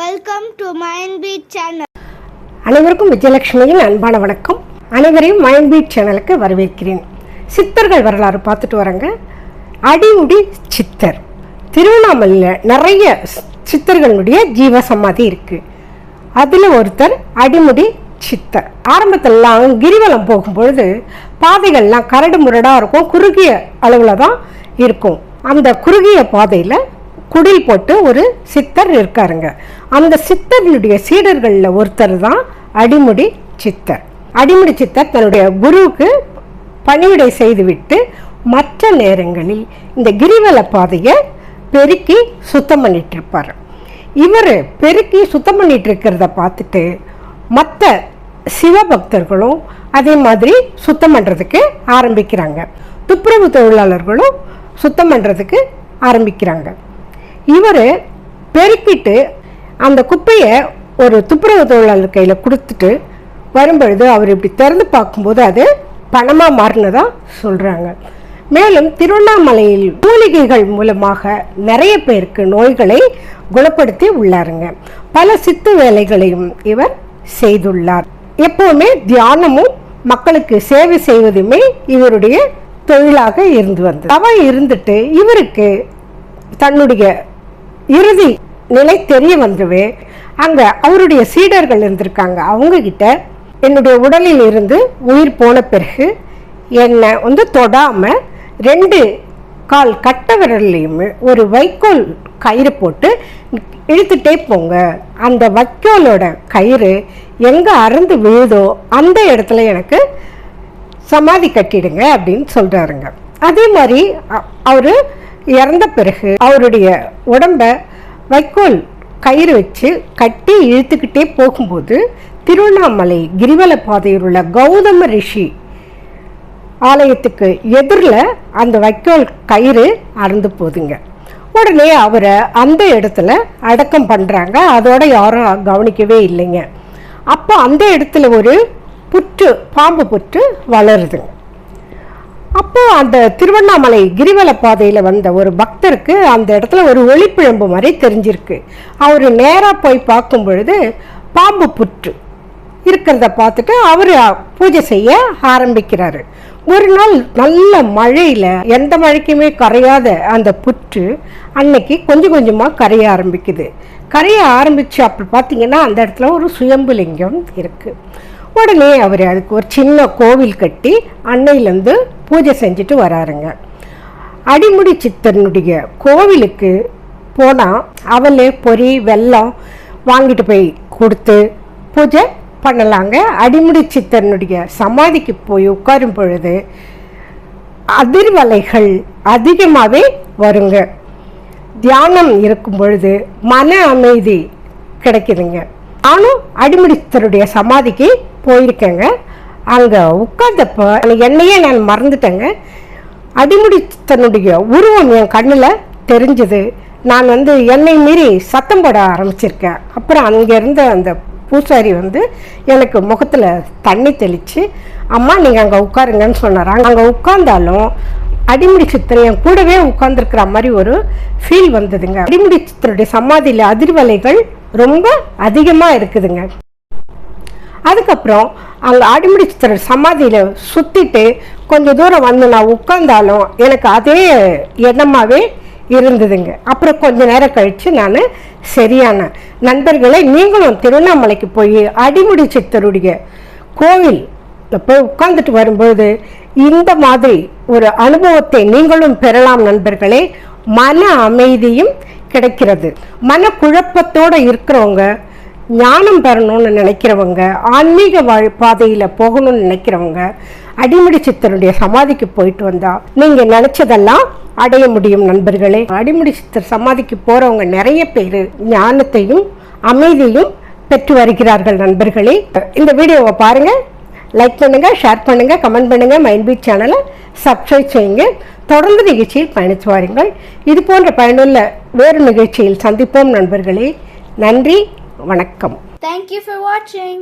Welcome to mind beat channel அனைவருக்கும் விஜயலட்சுமியின் அன்பான வணக்கம். அனைவரையும் மைண்ட் பீட் சேனலுக்கு வரவேற்கிறேன். சித்தர்கள் வரலாறு பார்த்துட்டு வரேங்க அடிமுடி சித்தர். திருவண்ணாமலையில் நிறைய சித்தர்களுடைய ஜீவ சமாதி இருக்குது அதில் ஒருத்தர் அடிமுடி சித்தர். ஆரம்பத்திலலாம் கிரிவலம் போகும்பொழுது பாதைகள்லாம் கரடு முரடாக இருக்கும். குறுகிய அளவில் தான் இருக்கும். அந்த குறுகிய பாதையில் குடில் போட்டு ஒரு சித்தர் இருக்காருங்க. அந்த சித்தர்களுடைய சீடர்களில் ஒருத்தர் தான் அடிமுடி சித்தர். அடிமுடி சித்தர் தன்னுடைய குருவுக்கு பணிவிடை செய்துவிட்டு மற்ற நேரங்களில் இந்த கிரிவல பாதையை பெருக்கி சுத்தம் பண்ணிட்டு இருப்பார் இவர் பெருக்கி சுத்தம் பண்ணிட்டு இருக்கிறத பார்த்துட்டு மற்ற சிவபக்தர்களும் அதே மாதிரி சுத்தம் பண்ணுறதுக்கு ஆரம்பிக்கிறாங்க. துப்புரவு தொழிலாளர்களும் சுத்தம் பண்ணுறதுக்கு ஆரம்பிக்கிறாங்க. இவர் பெருக்கிட்டு அந்த குப்பையை ஒரு துப்புரவு தொழிலாளர் கையில் கொடுத்துட்டு வரும்பொழுது அவர் இப்படி திறந்து பார்க்கும்போது அது பணமாக மாறினதா சொல்கிறாங்க மேலும் திருவண்ணாமலையில் மூலிகைகள் மூலமாக நிறைய பேருக்கு நோய்களை குணப்படுத்தி உள்ளாருங்க. பல சித்து வேலைகளையும் இவர் செய்துள்ளார். எப்போவுமே தியானமும் மக்களுக்கு சேவை செய்வதுமே இவருடைய தொழிலாக இருந்து வந்தது. அவ இருந்துட்டு இவருக்கு தன்னுடைய இறுதி நிலை தெரிய வந்துவே அங்கே அவருடைய சீடர்கள் இருந்திருக்காங்க. அவங்கக்கிட்ட என்னுடைய உடலில் இருந்து உயிர் போன பிறகு என்னை வந்து தொடாமல் ரெண்டு கால் கட்ட விரல்லையுமே ஒரு வைக்கோல் கயிறு போட்டு இழுத்துட்டே போங்க. அந்த வைக்கோலோட கயிறு எங்கே அறுந்து விழுதோ அந்த இடத்துல எனக்கு சமாதி கட்டிடுங்க அப்படின்னு சொல்கிறாருங்க அதே மாதிரி அவர் இறந்த பிறகு அவருடைய உடம்ப வைக்கோல் கயிறு வச்சு கட்டி இழுத்துக்கிட்டே போகும்போது திருவண்ணாமலை கிரிவல பாதையில் உள்ள கௌதம ரிஷி ஆலயத்துக்கு எதிரில் அந்த வைக்கோல் கயிறு அறுந்து போகுதுங்க உடனே அவரை அந்த இடத்துல அடக்கம் பண்ணுறாங்க அதோட யாரும் கவனிக்கவே இல்லைங்க. அப்போ அந்த இடத்துல ஒரு புற்று பாம்பு புற்று வளருதுங்க. அப்போ அந்த திருவண்ணாமலை கிரிவல பாதையில் வந்த ஒரு பக்தருக்கு அந்த இடத்துல ஒரு ஒளிப்பிழம்பு மாதிரி தெரிஞ்சிருக்கு. அவர் நேராக போய் பார்க்கும் பொழுது பாம்பு புற்று இருக்கிறத பார்த்துட்டு அவர் பூஜை செய்ய ஆரம்பிக்கிறாரு. ஒரு நாள் நல்ல மழையில் எந்த மழைக்குமே கரையாத அந்த புற்று அன்னைக்கு கொஞ்சம் கொஞ்சமாக கரைய ஆரம்பிக்குது. கரைய ஆரம்பிச்சு அப்படி பார்த்தீங்கன்னா அந்த இடத்துல ஒரு சுயம்புலிங்கம் இருக்குது உடனே அவர் அதுக்கு ஒரு சின்ன கோவில் கட்டி அன்னையிலேருந்து பூஜை செஞ்சுட்டு வராருங்க. அடிமுடி சித்தனுடைய கோவிலுக்கு போனால் அவளே பொரி வெல்லம் வாங்கிட்டு போய் கொடுத்து பூஜை பண்ணலாங்க. அடிமுடி சித்தனுடைய சமாதிக்கு போய் உட்காரும் பொழுது அதிர்வலைகள் அதிகமாகவே வருங்க. தியானம் இருக்கும் பொழுது மன அமைதி கிடைக்குதுங்க. நானும் அடிமுடித்தருடைய சமாதிக்கு போயிருக்கேங்க. அங்கே உட்கார்ந்தப்போ என்னையே நான் மறந்துட்டேங்க. அடிமுடித்தனுடைய உருவம் என் கண்ணில் தெரிஞ்சது. நான் வந்து என்னை மீறி சத்தம் போட ஆரம்பிச்சிருக்கேன். அப்புறம் அங்கே இருந்த அந்த பூசாரி வந்து எனக்கு முகத்தில் தண்ணி தெளித்து அம்மா நீங்கள் அங்கே உட்காருங்கன்னு சொன்னார். அங்கே உட்கார்ந்தாலும் அடிமுடி சித்தர் என் கூடவே உட்கார்ந்துருக்கிற மாதிரி ஒரு ஃபீல் வந்ததுங்க. அடிமுடி சித்தருடைய சமாதியில் அதிர்வலைகள் ரொம்ப அதிகமாக இருக்குதுங்க. அதுக்கப்புறம் அங்கே அடிமுடி சமாதியில் சுற்றிட்டு கொஞ்சம் தூரம் வந்து நான் உட்காந்தாலும் எனக்கு அதே எண்ணமாகவே இருந்ததுங்க. அப்புறம் கொஞ்ச நேரம் கழித்து நான் சரியான நண்பர்களை நீங்களும் திருவண்ணாமலைக்கு போய் அடிமுடி சித்தருடைய கோவில் போய் உட்கார்ந்துட்டு வரும்போது இந்த மாதிரி ஒரு அனுபவத்தை நீங்களும் பெறலாம் நண்பர்களே. மன அமைதியும் கிடைக்கிறது. மன குழப்பத்தோடு இருக்கிறவங்க ஞானம் பெறணும்னு நினைக்கிறவங்க ஆன்மீக வாழ் பாதையில் போகணும்னு நினைக்கிறவங்க அடிமுடி சித்தருடைய சமாதிக்கு போயிட்டு வந்தா நீங்க நினைச்சதெல்லாம் அடைய முடியும் நண்பர்களே. அடிமுடி சித்தர் சமாதிக்கு போறவங்க நிறைய பேர் ஞானத்தையும் அமைதியும் பெற்று வருகிறார்கள் நண்பர்களே. இந்த வீடியோவை பாருங்க லைக் பண்ணுங்க ஷேர் பண்ணுங்க கமெண்ட் பண்ணுங்க மைண்ட் பீட் சேனலை சப்ஸ்கிரைப் செய்யுங்க. தொடர்ந்து நிகழ்ச்சியில் பயணித்து வாருங்கள். இது போன்ற பயனுள்ள வேறு நிகழ்ச்சியில் சந்திப்போம் நண்பர்களே. நன்றி. வணக்கம் Thank you for watching.